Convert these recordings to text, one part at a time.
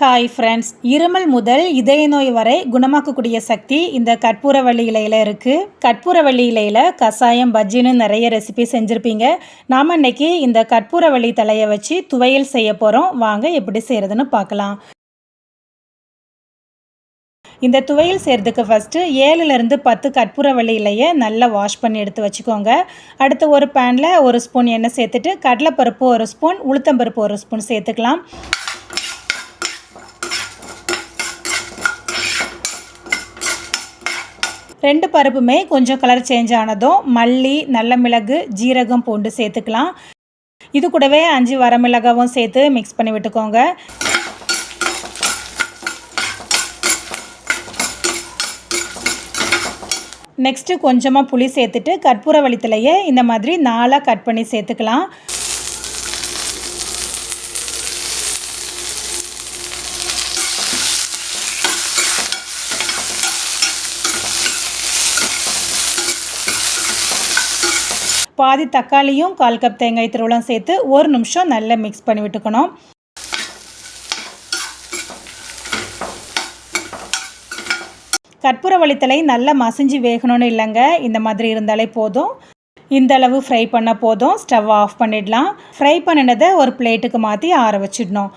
Hi friends இருமல் முதல் இதய நோய் வரை குணமாக்கக்கூடிய சக்தி இந்த கற்பூரவள்ளி இலையில் இருக்குது கற்பூரவள்ளி இலையில் கஷாயம் பஜ்ஜின்னு நிறைய ரெசிபி செஞ்சுருப்பீங்க. நாம் இன்னைக்கு இந்த கற்பூரவள்ளி தலையை வச்சு துவையல் செய்ய போகிறோம் வாங்க எப்படி செய்கிறதுன்னு பார்க்கலாம். இந்த துவையல் செய்கிறதுக்கு ஃபஸ்ட்டு ஏழுலேருந்து பத்து கற்பூரவள்ளி இலையை நல்லா வாஷ் பண்ணி எடுத்து வச்சுக்கோங்க. அடுத்து ஒரு பேனில் ஒரு ஸ்பூன் எண்ணெய் சேர்த்துட்டு கடலைப்பருப்பு ஒரு ஸ்பூன் உளுத்தம்பருப்பு ஒரு ஸ்பூன் சேர்த்துக்கலாம். ரெண்டு பருப்புமே கொஞ்சம் கலர் சேஞ்ச் ஆனதும் மல்லி நல்ல மிளகு ஜீரகம் பூண்டு சேர்த்துக்கலாம். இது கூடவே அஞ்சு வரமிளகாவும் சேர்த்து மிக்ஸ் பண்ணி விட்டுக்கோங்க. நெக்ஸ்ட்டு கொஞ்சமாக புளி சேர்த்துட்டு கற்பூர வளித்தலையை இந்த மாதிரி நாலாக கட் பண்ணி சேர்த்துக்கலாம். பாதி தக்காளியும் கால் கப் தேங்காய் திருவள்ளம் சேர்த்து ஒரு நிமிஷம் நல்லா மிக்ஸ் பண்ணி விட்டுக்கணும். கற்பூர வழித்தலை நல்லா மசிஞ்சு வேகணும்னு இல்லைங்க. இந்த மாதிரி இருந்தாலே போதும். இந்த அளவு ஃப்ரை பண்ண போதும். ஸ்டவ் ஆஃப் பண்ணிடலாம். ஃப்ரை பண்ணினதை ஒரு பிளேட்டுக்கு மாற்றி ஆற வச்சிடணும்.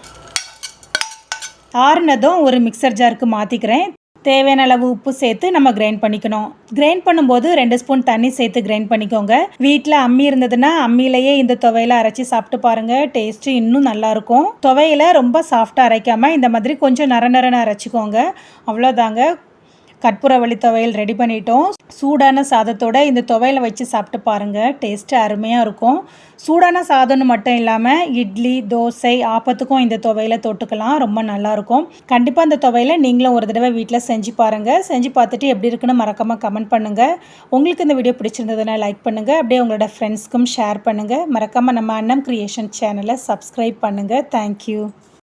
ஆறுனதும் ஒரு மிக்சர் ஜாருக்கு மாற்றிக்கிறேன் தேவையான அளவு உப்பு சேர்த்து நம்ம கிரைண்ட் பண்ணிக்கணும். கிரைண்ட் பண்ணும்போது ரெண்டு ஸ்பூன் தண்ணி சேர்த்து கிரைண்ட் பண்ணிக்கோங்க. வீட்டில் அம்மி இருந்ததுன்னா அம்மியிலேயே இந்த துவையில அரைச்சி சாப்பிட்டு பாருங்க. டேஸ்ட் இன்னும் நல்லா இருக்கும். துவையில ரொம்ப சாஃப்டாக அரைக்காம இந்த மாதிரி கொஞ்சம் நர நரன்னு அரைச்சிக்கோங்க. அவ்வளோதாங்க கற்பூரவள்ளி துவையல் ரெடி பண்ணிட்டோம். சூடான சாதத்தோட இந்த துவையலை வச்சு சாப்பிட்டு பாருங்கள் டேஸ்ட்டு அருமையாக இருக்கும். சூடான சாதம்னு மட்டும் இல்லாமல் இட்லி தோசை ஆப்பத்துக்கும் இந்த துவையில தொட்டுக்கலாம். ரொம்ப நல்லாயிருக்கும் கண்டிப்பாக இந்த துவையில நீங்களும் ஒரு தடவை வீட்டில் செஞ்சு பாருங்கள் செஞ்சு பார்த்துட்டு எப்படி இருக்குன்னு மறக்காமல் கமெண்ட் பண்ணுங்கள் உங்களுக்கு இந்த வீடியோ பிடிச்சிருந்ததுன்னா லைக் பண்ணுங்கள் அப்படியே உங்களோட ஃப்ரெண்ட்ஸ்க்கும் ஷேர் பண்ணுங்கள் மறக்காமல் நம்ம அன்னம் க்ரியேஷன் சேனலை சப்ஸ்கிரைப் பண்ணுங்கள் தேங்க்யூ